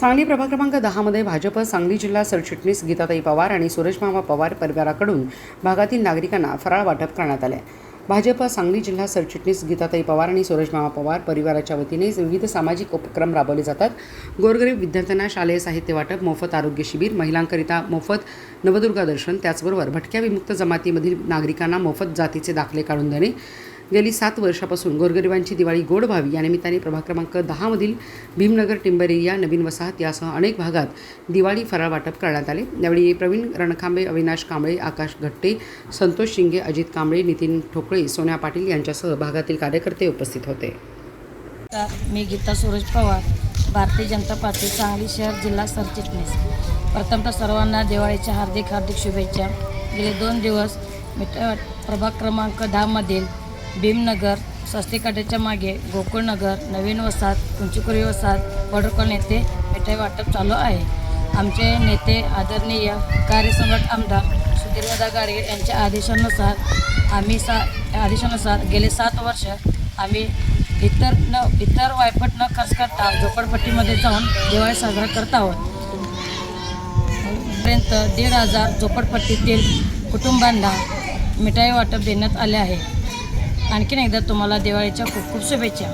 सांगली प्रभाग क्रमांक दहामध्ये भाजप सांगली जिल्हा सरचिटणीस गीताताई पवार आणि सुरेशमामा पवार परिवाराकडून भागातील नागरिकांना फराळ वाटप करण्यात आले. भाजप सांगली जिल्हा सरचिटणीस गीताताई पवार आणि सुरेशमामा पवार परिवाराच्या वतीने विविध सामाजिक उपक्रम राबवले जातात. गोरगरीब विद्यार्थ्यांना शालेय साहित्य वाटप मोफत आरोग्य शिबिर महिलांकरिता मोफत नवदुर्गा दर्शन त्याचबरोबर भटक्या विमुक्त जमातीमधील नागरिकांना मोफत जातीचे दाखले काढून देणे गेली सात वर्षापासून गोरगरिबांची दिवाळी गोड व्हावी या निमित्ताने प्रभाग क्रमांक दहामधील भीमनगर टिंबरेरिया नवीन वसाहत यासह अनेक भागात दिवाळी फराळ वाटप करण्यात आले. यावेळी प्रवीण रणखांबे अविनाश कांबळे आकाश घट्टे संतोष शिंगे अजित कांबळे नितीन ठोकळे सोन्या पाटील यांच्यासह भागातील कार्यकर्ते उपस्थित होते. मी गीता सूरज पवार भारतीय जनता पार्टी सांगली शहर जिल्हा सरचिटणीस. प्रथमतः सर्वांना दिवाळीच्या हार्दिक हार्दिक शुभेच्छा. गेले दोन दिवस मिठ प्रभाग क्रमांक दहामधील भीमनगर स्वस्तिकाट्याच्या मागे गोकुळनगर नवीन वसाहत कुंचुकुरी वसाहत वडरकॉल येथे मिठाई वाटप चालू आहे. आमचे नेते आदरणीय कार्यसम्राट आमदार सुधीरदादा गाडगे यांच्या आदेशानुसार आम्ही सा आदेशानुसार गेले सात वर्ष आम्ही इतर न इतर वायफट न खर्च करता झोपडपट्टीमध्ये जाऊन दिवाळी साजरा करत आहोत. पर्यंत दीड हजार झोपडपट्टीतील कुटुंबांना मिठाई वाटप देण्यात आले आहे. आणखीन एकदा तुम्हाला दिवाळीच्या खूप खूप शुभेच्छा.